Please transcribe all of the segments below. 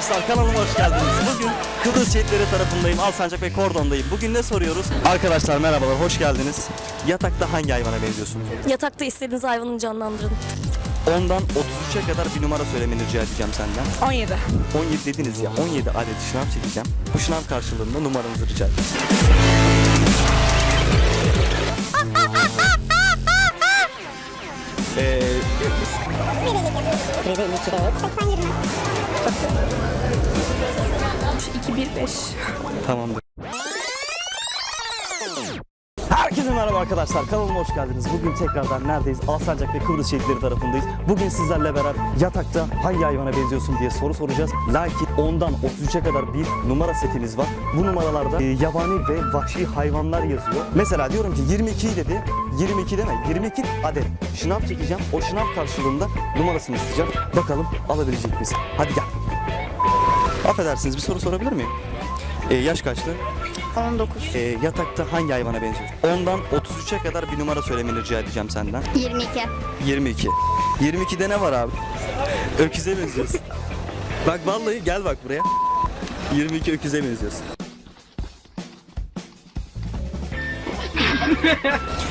arkadaşlar kanalıma hoş geldiniz. Bugün Kıbrıs Şehitleri tarafındayım. Alsancak ve Kordon'dayım. Bugün ne soruyoruz? Arkadaşlar merhabalar, hoş geldiniz. Yatakta hangi hayvana benziyorsunuz? Yatakta istediğiniz hayvanı canlandırın. Ondan 33'e kadar bir numara söylemeni rica edeceğim senden. 17. 17 dediniz ya, 17 adet şınav çekeceğim. Bu şınav karşılığında numaranızı rica edeceğim. Ee, 2, 1, 5. Tamamdır. Herkese merhaba arkadaşlar. Kanalıma hoş geldiniz. Bugün tekrardan neredeyiz? Alsancak ve Kıbrıs Şehitleri tarafındayız. Bugün sizlerle beraber yatakta hangi hayvana benziyorsun diye soru soracağız. Lakin ondan 33'e kadar bir numara setimiz var. Bu numaralarda e, yabani ve vahşi hayvanlar yazıyor. Mesela diyorum ki 22 dedi. 22 deme. 22 adet şınav çekeceğim. O şınav karşılığında numarasını isteyeceğim. Bakalım alabilecek miyiz? Hadi gel. Affedersiniz bir soru sorabilir miyim? E, yaş kaçtı? 19. E, yatakta hangi hayvana benziyor? Ondan 33'e kadar bir numara söylemeni rica edeceğim senden. 22. 22. 22'de ne var abi? Öküze benziyorsun. bak vallahi gel bak buraya. 22 öküze benziyorsun.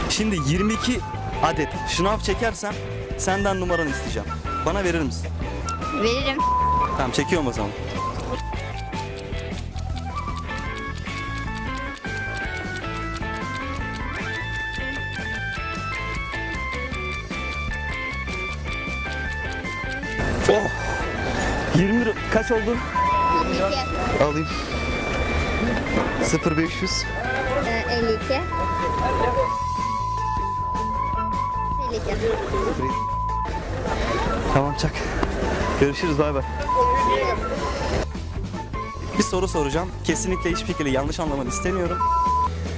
Şimdi 22 adet şınav çekersem senden numaranı isteyeceğim. Bana verir misin? Veririm. Tamam çekiyorum o zaman. Oh! 20 lira- kaç oldu? 22. Alayım. 0500 Ee, 52. 52. Tamam çak. Görüşürüz bay bay. Bir soru soracağım. Kesinlikle hiçbir şekilde yanlış anlamanı istemiyorum.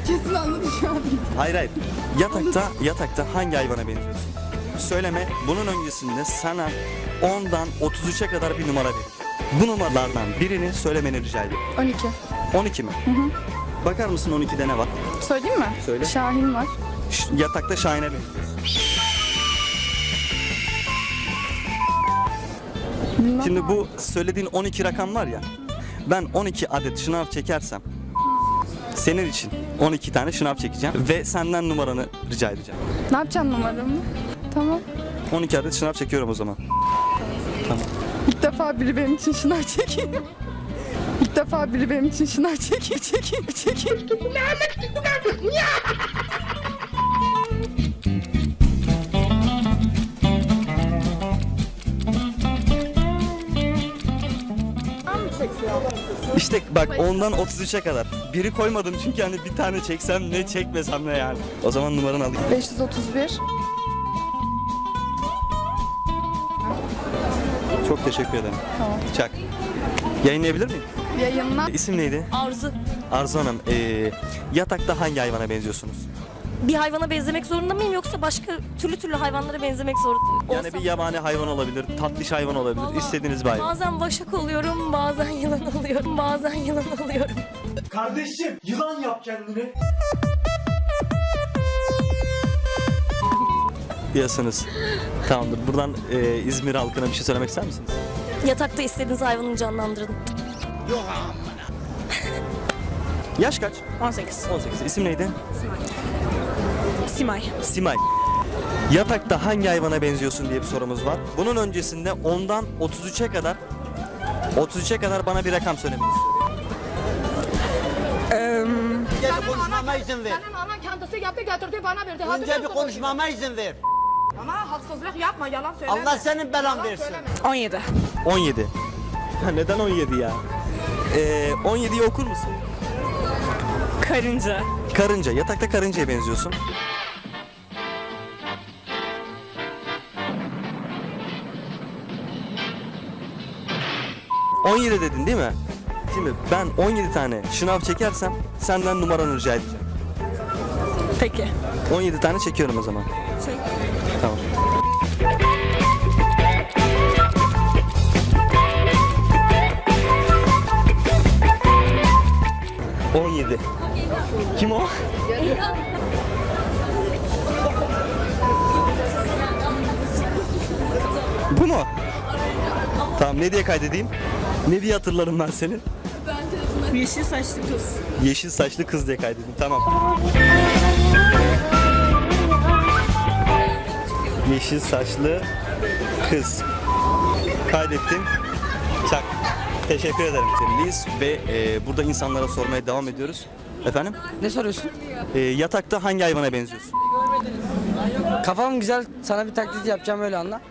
Kesin anladı şu an. Hayır hayır. Yatakta yatakta hangi hayvana benziyorsun? Söyleme. Bunun öncesinde sana 10'dan 33'e kadar bir numara ver. Bu numaralardan birini söylemeni rica ediyorum. 12. 12 mi? Bakar mısın 12'de ne var? Söyleyeyim mi? Söyle. Şahin var. Ş- yatakta Şahin'e benziyorsun. Bilmem. Şimdi bu söylediğin 12 rakam var ya. Ben 12 adet şınav çekersem senin için 12 tane şınav çekeceğim ve senden numaranı rica edeceğim. Ne yapacaksın numaramı? Tamam. 12 adet şınav çekiyorum o zaman. Tamam. İlk defa biri benim için şınav çekiyor. İlk defa biri benim için şınav çekiyor, çekiyor, çekiyor. Bak ondan 33'e kadar. Biri koymadım çünkü hani bir tane çeksem ne çekmesem ne yani. O zaman numaranı alayım. 531. Çok teşekkür ederim. Tamam. Çak. Yayınlayabilir miyim? Yayınla. İsim neydi? Arzu. Arzu Hanım. ee, yatakta hangi hayvana benziyorsunuz? Bir hayvana benzemek zorunda mıyım yoksa başka türlü türlü hayvanlara benzemek zorunda Yani bir yabani hayvan olabilir, tatlış hayvan olabilir, Vallahi istediğiniz bir hayvan. Bazen başak oluyorum, bazen yılan oluyorum, bazen yılan oluyorum. Kardeşim yılan yap kendini. diyorsunuz. Tamamdır. Buradan e, İzmir halkına bir şey söylemek ister misiniz? Yatakta istediğiniz hayvanı canlandırın. Yaş kaç? 18. 18. İsim neydi? Simay. Simay. Yatakta hangi hayvana benziyorsun diye bir sorumuz var. Bunun öncesinde ondan 33'e kadar 33'e kadar bana bir rakam söylemeni istiyorum. Önce bir konuşmama izin ver. Benim anan kendisi yaptı getirdi bana verdi. Hadi Önce bir nasıl konuşmama izin ver. Ama haksızlık yapma yalan söyleme. Allah senin belan Yalan versin. söyleme. 17. 17. Ha, neden 17 ya? Ee, 17'yi okur musun? Karınca. Karınca. Yatakta karıncaya benziyorsun. ...17 dedin değil mi? Şimdi ben 17 tane şınav çekersem senden numaranı rica edeceğim. Peki. 17 tane çekiyorum o zaman. Çek. Tamam. On yedi. Kim o? Bu mu? Tamam ne diye kaydedeyim? Ne diye hatırlarım ben seni? Yeşil saçlı kız. Yeşil saçlı kız diye kaydettim. Tamam. Yeşil saçlı kız. Kaydettim. Çak. Teşekkür ederim Liz ve e, burada insanlara sormaya devam ediyoruz. Efendim? Ne soruyorsun? E, yatakta hangi hayvana benziyorsun? Kafam güzel. Sana bir taklit yapacağım öyle anla.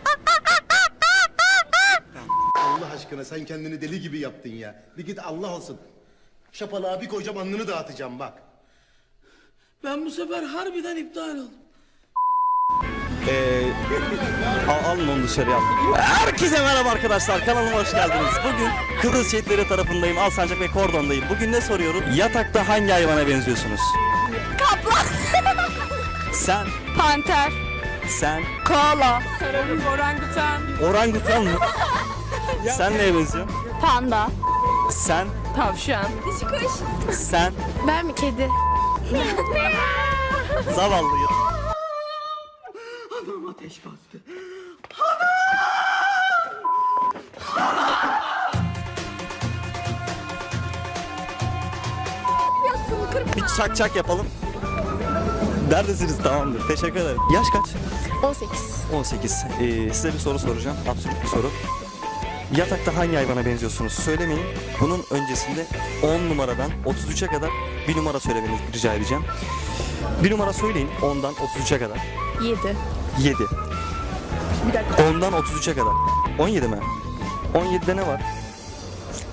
Allah aşkına sen kendini deli gibi yaptın ya. Bir git Allah olsun. Şapalığa bir koyacağım alnını dağıtacağım bak. Ben bu sefer harbiden iptal oldum. Ee, al, alın onu dışarıya al. Herkese merhaba arkadaşlar kanalıma hoş geldiniz. Bugün Kıbrıs Şehitleri tarafındayım. Alsancak ve Kordon'dayım. Bugün ne soruyorum? Yatakta hangi hayvana benziyorsunuz? Kaplan. Sen, Panter. sen, Koala. Orangutan. orangutan mı? Sen neye benziyorsun? Panda. Sen, Tavşan. sen, Ben mi kedi? zavallıyım. Ateş bastı. Bir çak çak yapalım. Neredesiniz? Tamamdır. Teşekkür ederim. Yaş kaç? 18. 18. Ee, size bir soru soracağım. Absürt bir soru. Yatakta hangi hayvana benziyorsunuz? Söylemeyin. Bunun öncesinde 10 numaradan 33'e kadar bir numara söylemenizi rica edeceğim. Bir numara söyleyin 10'dan 33'e kadar. 7. 7. Bir dakika. 10'dan 33'e kadar. 17 mi? 17'de ne var?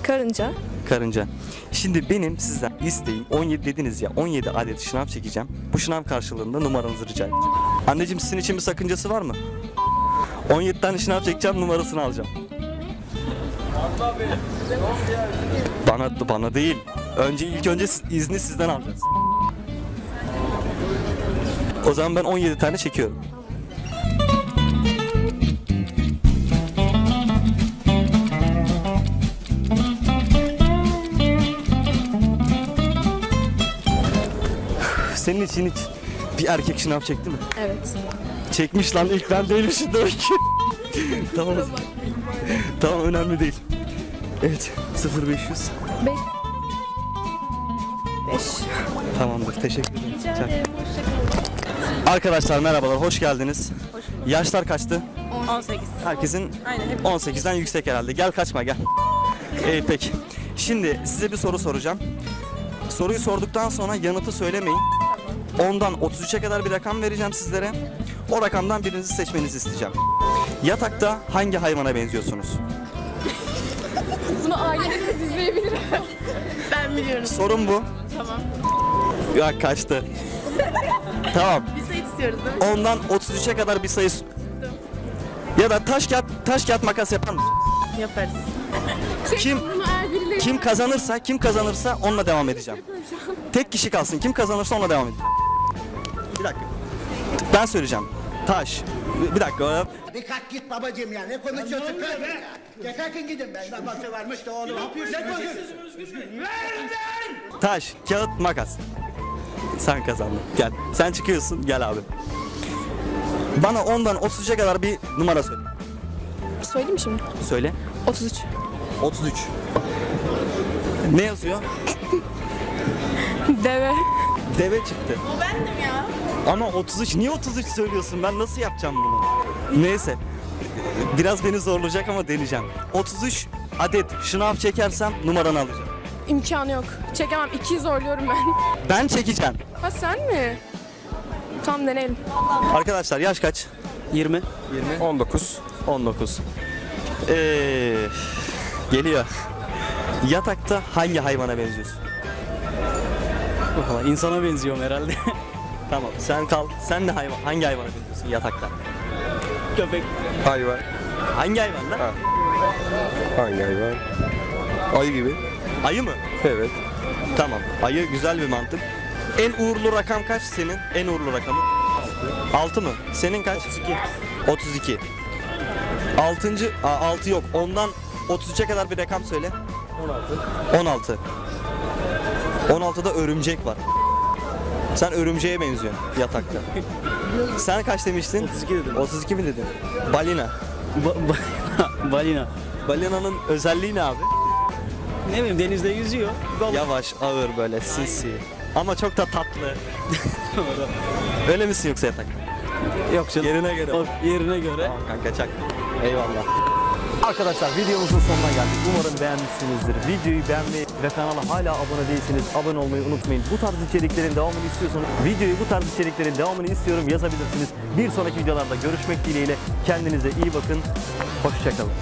Karınca. Karınca. Şimdi benim sizden isteğim 17 dediniz ya 17 adet şınav çekeceğim. Bu şınav karşılığında numaranızı rica edeceğim. Anneciğim sizin için bir sakıncası var mı? 17 tane şınav çekeceğim numarasını alacağım. Bana bana değil. Önce ilk önce izni sizden alacağız. O zaman ben 17 tane çekiyorum. Senin için hiç bir erkek şınav çekti mi? Evet. Çekmiş lan ilk ben değilmişim demek ki. tamam. tamam önemli değil. Evet 0500. 5. Tamamdır teşekkür ederim. Arkadaşlar merhabalar hoş geldiniz. Yaşlar kaçtı? 18. Herkesin 18'den yüksek herhalde. Gel kaçma gel. İyi peki. Şimdi size bir soru soracağım. Soruyu sorduktan sonra yanıtı söylemeyin. Ondan 33'e kadar bir rakam vereceğim sizlere. O rakamdan birinizi seçmenizi isteyeceğim. Yatakta hangi hayvana benziyorsunuz? Bunu ailelerimiz izleyebilir. ben biliyorum. Sorun bu. Tamam. Ya kaçtı. tamam. Bir sayı istiyoruz değil mi? Ondan 33'e kadar bir sayı... Ya da taş kağıt, taş kağıt makas yapar mısın? Yaparız. Kim kim kazanırsa, kim kazanırsa onunla devam edeceğim. Tek kişi kalsın. Kim kazanırsa onunla devam edeceğim. Bir dakika. Ben söyleyeceğim. Taş. Bir- dakika. Bir kalk git babacığım ya ne konuşuyorsun ya. Ya kalkın gidin ben babası varmış da oğlum. Ne yapıyorsun? Taş, kağıt, makas. Sen kazandın. Gel. Sen çıkıyorsun. Gel abi. Bana ondan 33'e kadar bir numara söyle. Söyleyeyim mi şimdi? Söyle. 33. 33. Ne yazıyor? Deve. Deve çıktı. O bendim ya. Ama 33 niye 33 söylüyorsun? Ben nasıl yapacağım bunu? Neyse. Biraz beni zorlayacak ama deneyeceğim. 33 adet şınav çekersem numaranı alacağım. İmkanı yok. Çekemem. 2'yi zorluyorum ben. Ben çekeceğim. Ha sen mi? Tam deneyelim. Arkadaşlar yaş kaç? 20. 20. 19. 19. Ee, geliyor. Yatakta hangi hayvana benziyorsun? Valla insana benziyorum herhalde. Tamam sen kal. Sen de hayvan, hangi hayvana benziyorsun yatakta? Köpek. Hayvan. Hangi hayvan lan? Hangi hayvan? Ayı gibi. Ayı mı? Evet. Tamam. Ayı güzel bir mantık. En uğurlu rakam kaç senin? En uğurlu rakamı? 6 mı? Senin kaç? 32. 32. 6. Aa, 6 yok. Ondan 33'e kadar bir rakam söyle. 16. 16. 16'da örümcek var. Sen örümceğe benziyorsun yatakta. Sen kaç demiştin? 32 dedim. 32 mi dedin? Balina. Ba- ba- balina. Balinanın özelliği ne abi? Ne bileyim denizde yüzüyor. Yavaş, ağır böyle sinsi. Ama çok da tatlı. Öyle misin yoksa yatakta? Yok canım. Yerine göre. yerine göre. Tamam kanka çak. Eyvallah. Arkadaşlar videomuzun sonuna geldik. Umarım beğenmişsinizdir. Videoyu beğenmeyi ve kanala hala abone değilseniz abone olmayı unutmayın. Bu tarz içeriklerin devamını istiyorsanız videoyu bu tarz içeriklerin devamını istiyorum yazabilirsiniz. Bir sonraki videolarda görüşmek dileğiyle kendinize iyi bakın. Hoşçakalın.